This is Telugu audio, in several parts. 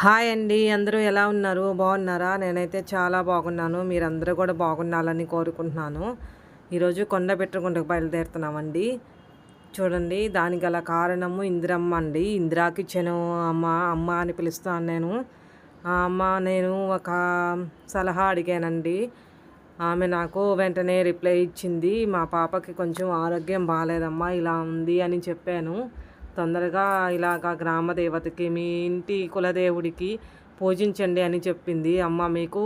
హాయ్ అండి అందరూ ఎలా ఉన్నారు? బాగున్నారా? నేనైతే చాలా బాగున్నాను. మీరందరూ కూడా బాగుండాలని కోరుకుంటున్నాను. ఈరోజు కొండ పెట్టుకుంటకు బయలుదేరుతున్నామండి. చూడండి దానికి గల కారణము ఇందిరమ్మ అండి. ఇందిరాకి చెను అమ్మ అమ్మ అని పిలుస్తాను నేను. ఆ అమ్మ నేను ఒక సలహా అడిగానండి. ఆమె నాకు వెంటనే రిప్లై ఇచ్చింది. మా పాపకి కొంచెం ఆరోగ్యం బాగాలేదమ్మా ఇలా ఉంది అని చెప్పాను. తొందరగా ఇలాగా గ్రామ దేవతకి మీ ఇంటి కులదేవుడికి పూజించండి అని చెప్పింది. అమ్మ మీకు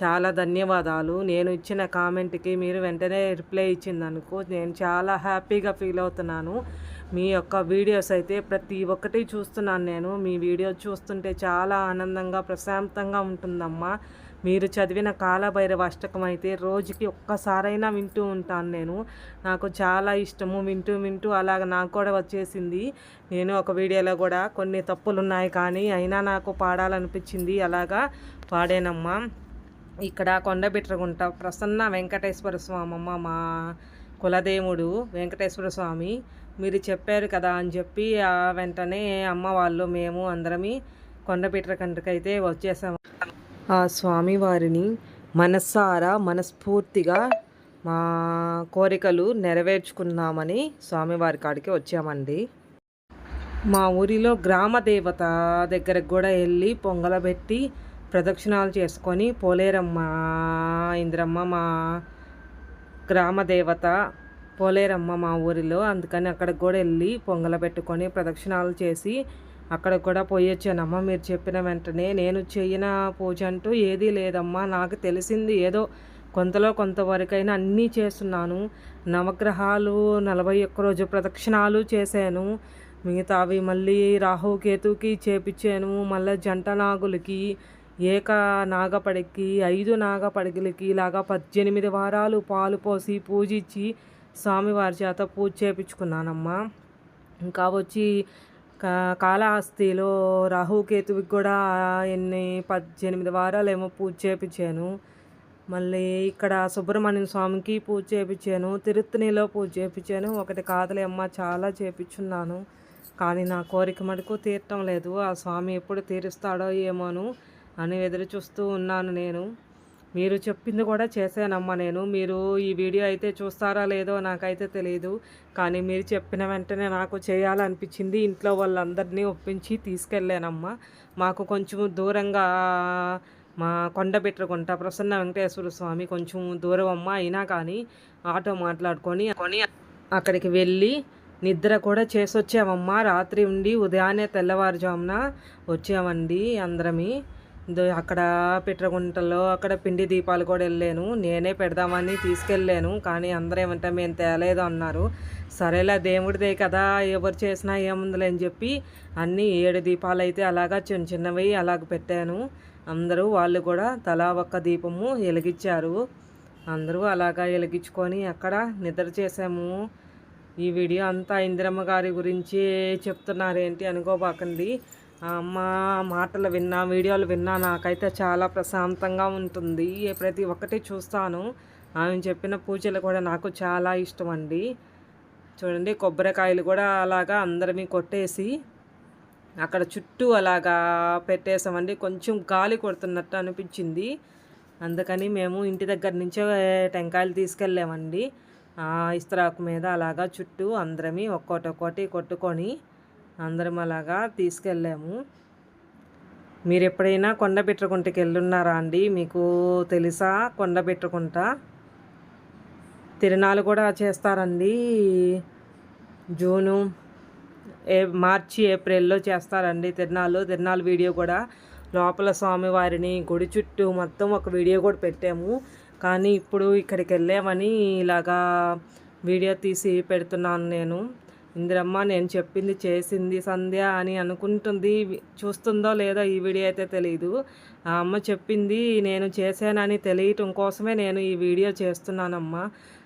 చాలా ధన్యవాదాలు. నేను ఇచ్చిన కామెంట్కి మీరు వెంటనే రిప్లై ఇచ్చిందనుకో నేను చాలా హ్యాపీగా ఫీల్ అవుతున్నాను. మీ యొక్క వీడియోస్ అయితే ప్రతి ఒక్కటి చూస్తున్నాను నేను. మీ వీడియో చూస్తుంటే చాలా ఆనందంగా ప్రశాంతంగా ఉంటుందమ్మా. మీరు చదివిన కాలభైరవ అష్టకం అయితే రోజుకి ఒక్కసారైనా వింటూ ఉంటాను నేను. నాకు చాలా ఇష్టము. వింటూ వింటూ అలాగ నాకు కూడా వచ్చేసింది. నేను ఒక వీడియోలో కూడా కొన్ని తప్పులు ఉన్నాయి కానీ అయినా నాకు పాడాలనిపించింది. అలాగా పాడానమ్మా. ఇక్కడ కొండబిట్రగుంట ప్రసన్న వెంకటేశ్వర స్వామి అమ్మ మా కులదేవుడు వెంకటేశ్వర స్వామి. మీరు చెప్పారు కదా అని చెప్పి ఆ వెంటనే అమ్మ వాళ్ళు మేము అందరమీ కొండపీటర కంటకైతే వచ్చేసాము ఆ స్వామివారిని మనస్సారా మనస్ఫూర్తిగా మా కోరికలు నెరవేర్చుకున్నామని స్వామివారి కాడికి వచ్చామండి. మా ఊరిలో గ్రామ దేవత దగ్గరకు కూడా వెళ్ళి పొంగలబెట్టి ప్రదక్షిణాలు చేసుకొని పోలేరమ్మ ఇంద్రమ్మ మా గ్రామ దేవత పోలేరమ్మ మా ఊరిలో అందుకని అక్కడికి కూడా వెళ్ళి పొంగల పెట్టుకొని ప్రదక్షిణాలు చేసి అక్కడికి కూడా పోయొచ్చానమ్మా మీరు చెప్పిన వెంటనే నేను చేయన పూజ అంటూ ఏదీ లేదమ్మా. నాకు తెలిసింది ఏదో కొంతలో కొంతవరకైనా అన్నీ చేస్తున్నాను. నవగ్రహాలు నలభై ఒక్క రోజు ప్రదక్షిణాలు చేశాను. మిగతావి మళ్ళీ రాహుకేతుకి చేపించాను మళ్ళీ జంట నాగులకి ఏక నాగపడికి ఐదు నాగపడికి ఇలాగా పద్దెనిమిది వారాలు పాలు పోసి పూజించి స్వామివారి చేత పూజ చేపించుకున్నానమ్మా ఇంకా వచ్చి కా కాళహస్తిలో రాహుకేతువికి కూడా ఎన్ని పద్దెనిమిది వారాలు ఏమో పూజ చేయించాను మళ్ళీ ఇక్కడ సుబ్రహ్మణ్యం స్వామికి పూజ చేయించాను తిరుత్తనిలో పూజ చేయించాను ఒకటి కాదులే అమ్మ చాలా చేపించున్నాను. కానీ నా కోరిక మటుకు తీరటం లేదు. ఆ స్వామి ఎప్పుడు తీరుస్తాడో ఏమోను అని ఎదురు చూస్తూ ఉన్నాను నేను. మీరు చెప్పింది కూడా చేశానమ్మా నేను. మీరు ఈ వీడియో అయితే చూస్తారా లేదో నాకైతే తెలియదు కానీ మీరు చెప్పిన వెంటనే నాకు చేయాలనిపించింది. ఇంట్లో వాళ్ళందరినీ ఒప్పించి తీసుకెళ్ళానమ్మా. మాకు కొంచెం దూరంగా మా కొండబెట్టుకుంటా ప్రసన్న వెంకటేశ్వర స్వామి కొంచెం దూరం అమ్మ అయినా కానీ ఆటో మాట్లాడుకొని కొని అక్కడికి వెళ్ళి నిద్ర కూడా చేసొచ్చామమ్మా. రాత్రి ఉండి ఉదయాన్నే తెల్లవారుజామున వచ్చామండి అందరమీ. అక్కడ పిట్రగుంటలో అక్కడ పిండి దీపాలు కూడా వెళ్ళాను. నేనే పెడదామని తీసుకెళ్ళాను. కానీ అందరూ ఏమంటే మేము తేలేదు అన్నారు. సరేలే దేవుడిదే కదా ఎవరు చేసినా ఏముందిలే అని చెప్పి అన్నీ ఏడు దీపాలు అయితే అలాగా చిన్న చిన్నవి అలాగ పెట్టాను. అందరూ వాళ్ళు కూడా తలా ఒక్క దీపము వెలిగించారు. అందరూ అలాగా వెలిగించుకొని అక్కడ నిద్ర చేసాము ఈ వీడియో అంతా ఇందిరమ్మ గారి గురించి చెప్తున్నారేంటి అనుకోబాకండి. మా మాటలు విన్నా వీడియోలు విన్నా నాకైతే చాలా ప్రశాంతంగా ఉంటుంది. ప్రతి ఒక్కటి చూస్తాను. ఆమె చెప్పిన పూజలు కూడా నాకు చాలా ఇష్టం అండి చూడండి కొబ్బరికాయలు కూడా అలాగా అందరినీ కొట్టేసి అక్కడ చుట్టూ అలాగా పెట్టేసామండి. కొంచెం గాలి కొడుతున్నట్టు అనిపించింది. అందుకని మేము ఇంటి దగ్గర నుంచే టెంకాయలు తీసుకెళ్ళామండి. ఇస్తరాకు మీద అలాగా చుట్టూ అందరమీ ఒక్కోటి ఒక్కోటి కొట్టుకొని అందరం అలాగా తీసుకెళ్ళాము. మీరు ఎప్పుడైనా కొండ పెట్టుకుంటకి వెళ్ళున్నారా అండి? మీకు తెలుసా కొండ పెట్టుకుంట? తిరణాలు కూడా చేస్తారండి. జూను ఏ మార్చి ఏప్రిల్లో చేస్తారండి తిరణాలు తిరణాలు వీడియో కూడా లోపల స్వామివారిని గుడి చుట్టూ మొత్తం ఒక వీడియో కూడా పెట్టాము. కానీ ఇప్పుడు ఇక్కడికి వెళ్ళామని ఇలాగా వీడియో తీసి పెడుతున్నాను నేను. ఇందిరమ్మ నేను చెప్పింది చేసింది సంధ్య అని అనుకుంటుంది. చూస్తుందో లేదో ఈ వీడియో అయితే తెలియదు ఆ అమ్మ చెప్పింది నేను చేశానని తెలియటం కోసమే నేను ఈ వీడియో చేస్తున్నానమ్మా.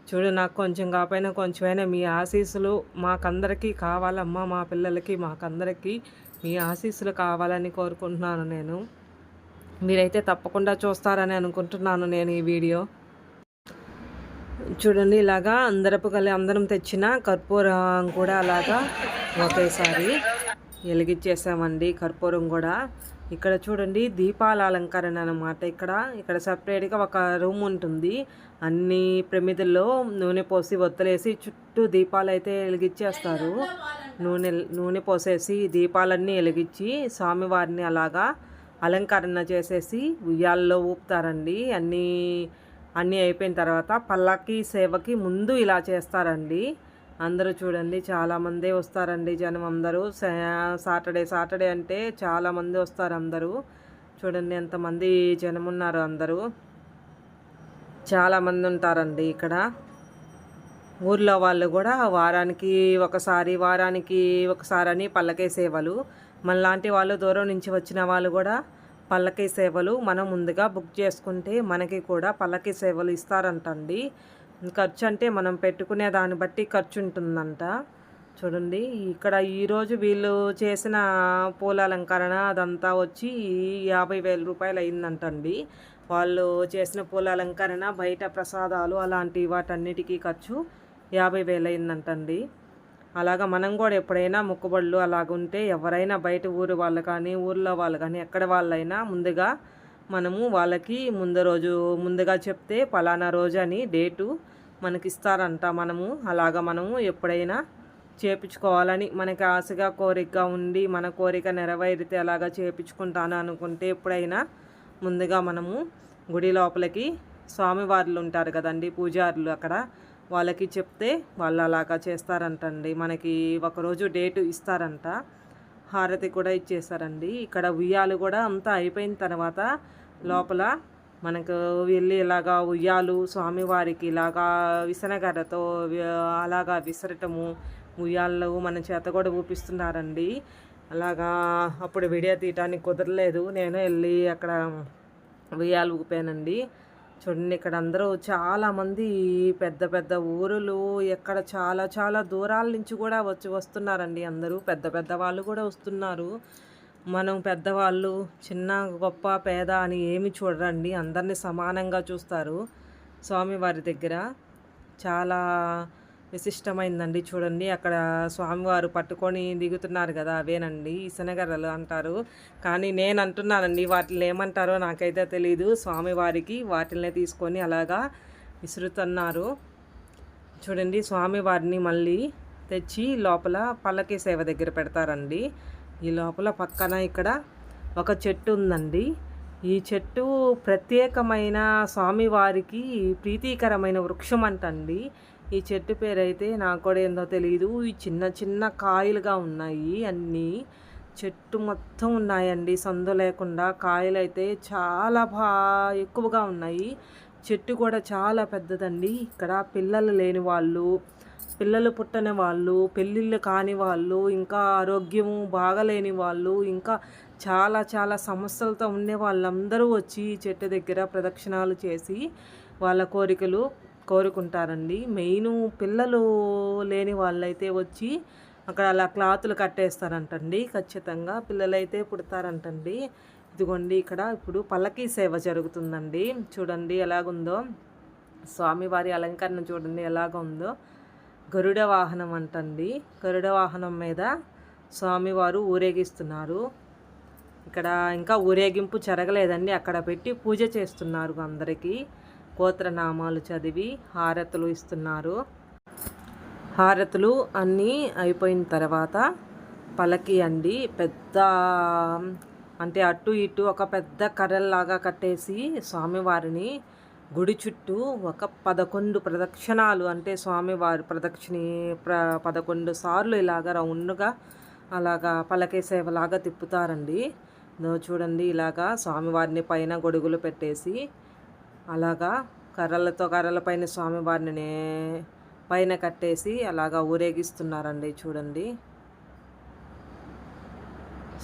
చూడు నాకు కొంచెం కాకపోయినా కొంచెమైనా మీ ఆశీస్సులు మాకందరికీ కావాలమ్మా మా పిల్లలకి మాకందరికీ మీ ఆశీస్సులు కావాలని కోరుకుంటున్నాను నేను. మీరైతే తప్పకుండా చూస్తారని అనుకుంటున్నాను నేను ఈ వీడియో. చూడండి ఇలాగా అందరపు కలి అందరం తెచ్చిన కర్పూరం కూడా అలాగా ఒకేసారి వెలిగించేసామండి కర్పూరం కూడా. ఇక్కడ చూడండి దీపాల అలంకరణ అనమాట ఇక్కడ ఇక్కడ సపరేట్గా ఒక రూమ్ ఉంటుంది. అన్ని ప్రమిదల్లో నూనె పోసి ఒత్తలేసి చుట్టూ దీపాలు అయితే వెలిగించేస్తారు నూనె నూనె పోసేసి దీపాలన్నీ వెలిగించి స్వామివారిని అలాగా అలంకరణ చేసేసి ఉయ్యాల్లో ఊపుతారండి. అన్నీ అన్నీ అయిపోయిన తర్వాత పల్లకి సేవకి ముందు ఇలా చేస్తారండి. అందరూ చూడండి చాలామంది వస్తారండి జనం అందరూ. సాటర్డే సాటర్డే అంటే చాలామంది వస్తారు అందరూ. చూడండి ఎంతమంది జనం ఉన్నారు అందరూ. చాలామంది ఉంటారండి ఇక్కడ. ఊర్లో వాళ్ళు కూడా వారానికి ఒకసారి వారానికి ఒకసారి అని పల్లకే సేవలు. మనలాంటి వాళ్ళు దూరం నుంచి వచ్చిన వాళ్ళు కూడా పల్లకీ సేవలు మనం ముందుగా బుక్ చేసుకుంటే మనకి కూడా పల్లకీ సేవలు ఇస్తారంటండి. ఖర్చు అంటే మనం పెట్టుకునే దాన్ని బట్టి ఖర్చు ఉంటుందంట చూడండి ఇక్కడ ఈరోజు వీళ్ళు చేసిన పూల అలంకరణ అదంతా వచ్చి యాభై వేల రూపాయలు అయిందంటండి. వాళ్ళు చేసిన పూల అలంకరణ బయట ప్రసాదాలు అలాంటి వాటన్నిటికీ ఖర్చు యాభై వేలు అయిందంటండి. అలాగా మనం కూడా ఎప్పుడైనా మొక్కుబడులు అలాగుంటే ఎవరైనా బయట ఊరు వాళ్ళు కానీ ఊర్లో వాళ్ళు కానీ ఎక్కడ వాళ్ళైనా ముందుగా మనము వాళ్ళకి ముందు రోజు ముందుగా చెప్తే పలానా రోజు అని డేటు మనకి ఇస్తారంట మనము. అలాగా మనము ఎప్పుడైనా చేపించుకోవాలని మనకి ఆశగా కోరికగా ఉండి మన కోరిక నెరవేరితే అలాగా చేపించుకుంటాను అనుకుంటే ఎప్పుడైనా ముందుగా మనము గుడి లోపలికి స్వామివార్లు ఉంటారు కదండి పూజారులు అక్కడ. వాళ్ళకి చెప్తే వాళ్ళు అలాగా చేస్తారంటండి. మనకి ఒకరోజు డేటు ఇస్తారంట. హారతి కూడా ఇచ్చేసారండి ఇక్కడ ఉయ్యాలు కూడా అంతా అయిపోయిన తర్వాత లోపల మనకు వెళ్ళి ఇలాగా ఉయ్యాలు స్వామివారికి ఇలాగా విసనగర్రతో అలాగా విసరటము ఉయ్యాలు మన చేత కూడా ఊపిస్తున్నారండి. అలాగా అప్పుడు వీడియో తీయటానికి కుదరలేదు. నేను వెళ్ళి అక్కడ ఉయ్యాలు ఊపానండి. చూడండి ఇక్కడ అందరూ చాలామంది పెద్ద పెద్ద ఊరులు ఇక్కడ చాలా చాలా దూరాల నుంచి కూడా వచ్చి వస్తున్నారండి అందరూ. పెద్ద పెద్ద వాళ్ళు కూడా వస్తున్నారు. మనం పెద్దవాళ్ళు చిన్న గొప్ప పేద అని ఏమి చూడరండి. అందరినీ సమానంగా చూస్తారు. స్వామివారి దగ్గర చాలా విశిష్టమైందండి చూడండి. అక్కడ స్వామివారు పట్టుకొని దిగుతున్నారు కదా అవేనండి. ఇసనగర్రలు అంటారు. కానీ నేను అంటున్నానండి వాటిని ఏమంటారో నాకైతే తెలియదు స్వామివారికి వాటిని తీసుకొని అలాగా విసురుతున్నారు. చూడండి స్వామివారిని మళ్ళీ తెచ్చి లోపల పల్లకి సేవ దగ్గర పెడతారండి. ఈ లోపల పక్కన ఇక్కడ ఒక చెట్టు ఉందండి. ఈ చెట్టు ప్రత్యేకమైన స్వామివారికి ప్రీతికరమైన వృక్షం అంటండి ఈ చెట్టు పేరైతే నాకు కూడా ఏందో తెలియదు ఈ చిన్న చిన్న కాయలుగా ఉన్నాయి అన్నీ. చెట్టు మొత్తం ఉన్నాయండి. సందు లేకుండా కాయలు అయితే చాలా బా ఎక్కువగా ఉన్నాయి. చెట్టు కూడా చాలా పెద్దదండి. ఇక్కడ పిల్లలు లేని వాళ్ళు పిల్లలు పుట్టని వాళ్ళు పెళ్ళిళ్ళు కాని వాళ్ళు ఇంకా ఆరోగ్యము బాగలేని వాళ్ళు ఇంకా చాలా చాలా సమస్యలతో ఉండే వాళ్ళందరూ వచ్చి చెట్టు దగ్గర ప్రదక్షిణాలు చేసి వాళ్ళ కోరికలు కోరుకుంటారండి. మెయిన్ పిల్లలు లేని వాళ్ళైతే వచ్చి అక్కడ అలా క్లాతులు కట్టేస్తారంటండి. ఖచ్చితంగా పిల్లలైతే పుడతారంటండి. ఇదిగోండి ఇక్కడ ఇప్పుడు పల్లకీ సేవ జరుగుతుందండి. చూడండి ఎలాగుందో. స్వామివారి అలంకరణ చూడండి ఎలాగ ఉందో గరుడ వాహనం అంటండి. గరుడ వాహనం మీద స్వామివారు ఊరేగిస్తున్నారు. ఇక్కడ ఇంకా ఊరేగింపు జరగలేదండి. అక్కడ పెట్టి పూజ చేస్తున్నారు అందరికీ. గోత్రనామాలు చదివి హారతులు ఇస్తున్నారు. హారతులు అన్నీ అయిపోయిన తర్వాత పలకి అండి పెద్ద అంటే అటు ఇటు ఒక పెద్ద కర్రల్లాగా కట్టేసి స్వామివారిని గుడి చుట్టూ ఒక పదకొండు ప్రదక్షిణాలు అంటే స్వామివారి ప్రదక్షిణి ప్ర పదకొండు సార్లు ఇలాగ రౌండ్గా అలాగా పలకే సేవలాగా తిప్పుతారండి చూడండి ఇలాగా స్వామివారిని పైన గొడుగులు పెట్టేసి అలాగా కర్రలతో కర్రల పైన స్వామివారిని పైన కట్టేసి అలాగా ఊరేగిస్తున్నారండి చూడండి.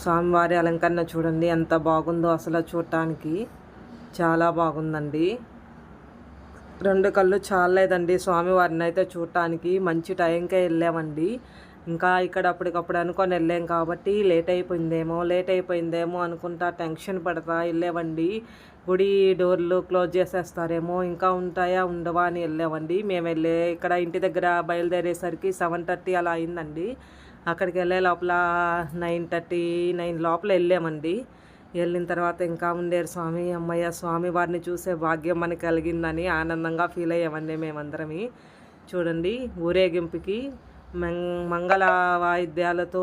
స్వామివారి అలంకరణ చూడండి ఎంత బాగుందో అసలు చూడటానికి. చాలా బాగుందండి. రెండు కళ్ళు చాలేదండి స్వామివారిని అయితే చూడటానికి. మంచి టైంకే వెళ్ళామండి. ఇంకా ఇక్కడ అప్పటికప్పుడు అనుకొని వెళ్ళాం కాబట్టి లేట్ అయిపోయిందేమో లేట్ అయిపోయిందేమో అనుకుంటా టెన్షన్ పడతా వెళ్ళేవండి గుడి డోర్లు క్లోజ్ చేసేస్తారేమో ఇంకా ఉంటాయా ఉండవా అని వెళ్ళామండి. మేము వెళ్ళే ఇక్కడ ఇంటి దగ్గర బయలుదేరేసరికి సెవెన్ థర్టీ అలా అయిందండి. అక్కడికి వెళ్ళే లోపల నైన్ థర్టీ నైన్ లోపల వెళ్ళామండి. వెళ్ళిన తర్వాత ఇంకా ఉండేరు స్వామి అమ్మయ్య స్వామి వారిని చూసే భాగ్యం మనకి కలిగిందని ఆనందంగా ఫీల్ అయ్యామండి మేమందరమీ. చూడండి ఊరేగింపుకి మంగళ వాయిద్యాలతో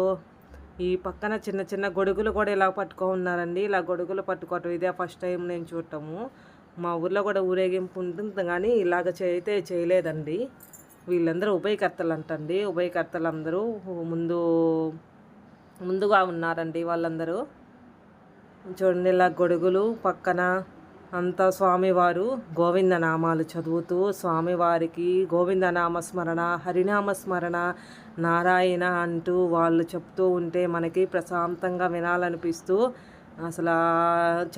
ఈ పక్కన చిన్న చిన్న గొడుగులు కూడా ఇలా పట్టుకో ఉన్నారండి ఇలా గొడుగులు పట్టుకోవటం ఇదే ఫస్ట్ టైం నేను చూడటము. మా ఊర్లో కూడా ఊరేగింపు ఉంటుంది కానీ ఇలాగ అయితే చేయలేదండి. వీళ్ళందరూ ఉభయకర్తలు అంటండి ఉభయకర్తలు అందరూ ముందు ముందుగా ఉన్నారండి వాళ్ళందరూ. చూడండి ఇలా గొడుగులు పక్కన అంతా స్వామివారు గోవిందనామాలు చదువుతూ స్వామివారికి గోవిందనామ స్మరణ హరినామ స్మరణ నారాయణ అంటూ వాళ్ళు చెప్తూ ఉంటే మనకి ప్రశాంతంగా వినాలనిపిస్తూ అసలు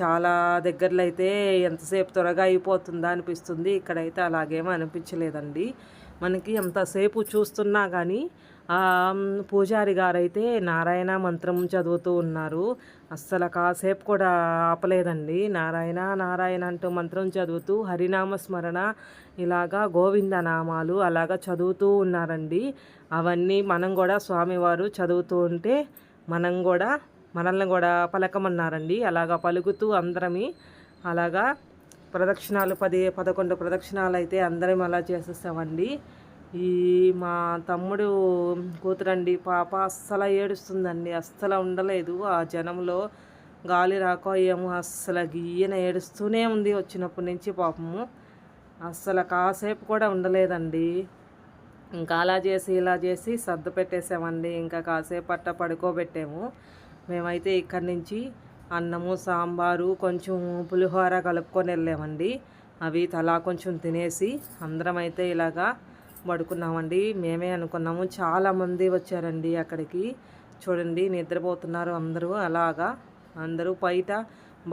చాలా దగ్గరలో అయితే ఎంతసేపు త్వరగా అయిపోతుందా అనిపిస్తుంది. ఇక్కడైతే అలాగేమో అనిపించలేదండి. మనకి ఎంతసేపు చూస్తున్నా కానీ పూజారి గారైతే నారాయణ మంత్రం చదువుతూ ఉన్నారు. అస్సలు కాసేపు కూడా ఆపలేదండి. నారాయణ నారాయణ అంటూ మంత్రం చదువుతూ హరినామ స్మరణ ఇలాగా గోవింద నామాలు అలాగా చదువుతూ ఉన్నారండి. అవన్నీ మనం కూడా స్వామివారు చదువుతూ ఉంటే మనం కూడా మనల్ని కూడా పలకమన్నారండి. అలాగా పలుకుతూ అందరమీ అలాగా ప్రదక్షిణాలు పది పదకొండు ప్రదక్షిణాలు అయితే అందరం అలా చేసేస్తామండి ఈ మా తమ్ముడు కూతురండి పాప అస్సలు ఏడుస్తుందండి. అస్సలు ఉండలేదు. ఆ జనంలో గాలి రాకో ఏమో అస్సలు గీయన ఏడుస్తూనే ఉంది వచ్చినప్పటి నుంచి పాపము. అస్సలు కాసేపు కూడా ఉండలేదండి. ఇంకా అలా చేసి ఇలా చేసి సర్దు పెట్టేసామండి. ఇంకా కాసేపు అట్ట పడుకోబెట్టాము. మేమైతే ఇక్కడి నుంచి అన్నము సాంబారు కొంచెం పులిహోర కలుపుకొని వెళ్ళామండి. అవి తలా కొంచెం తినేసి అందరం అయితే ఇలాగా పడుకున్నామండి. మేమే అనుకున్నాము చాలామంది వచ్చారండి అక్కడికి. చూడండి నిద్రపోతున్నారు అందరూ అలాగా. అందరూ బయట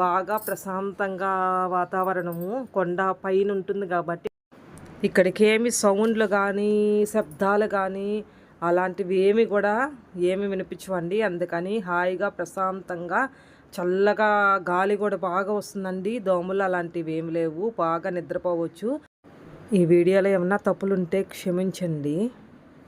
బాగా ప్రశాంతంగా వాతావరణము కొండ పైన ఉంటుంది కాబట్టి ఇక్కడికి ఏమి సౌండ్లు కానీ శబ్దాలు కానీ అలాంటివి ఏమి కూడా ఏమి వినిపించవండి. అందుకని హాయిగా ప్రశాంతంగా చల్లగా గాలి కూడా బాగా వస్తుందండి. దోమలు అలాంటివి ఏమి లేవు. బాగా నిద్రపోవచ్చు. ఈ వీడియోలో ఏమన్నా తప్పులుంటే క్షమించండి.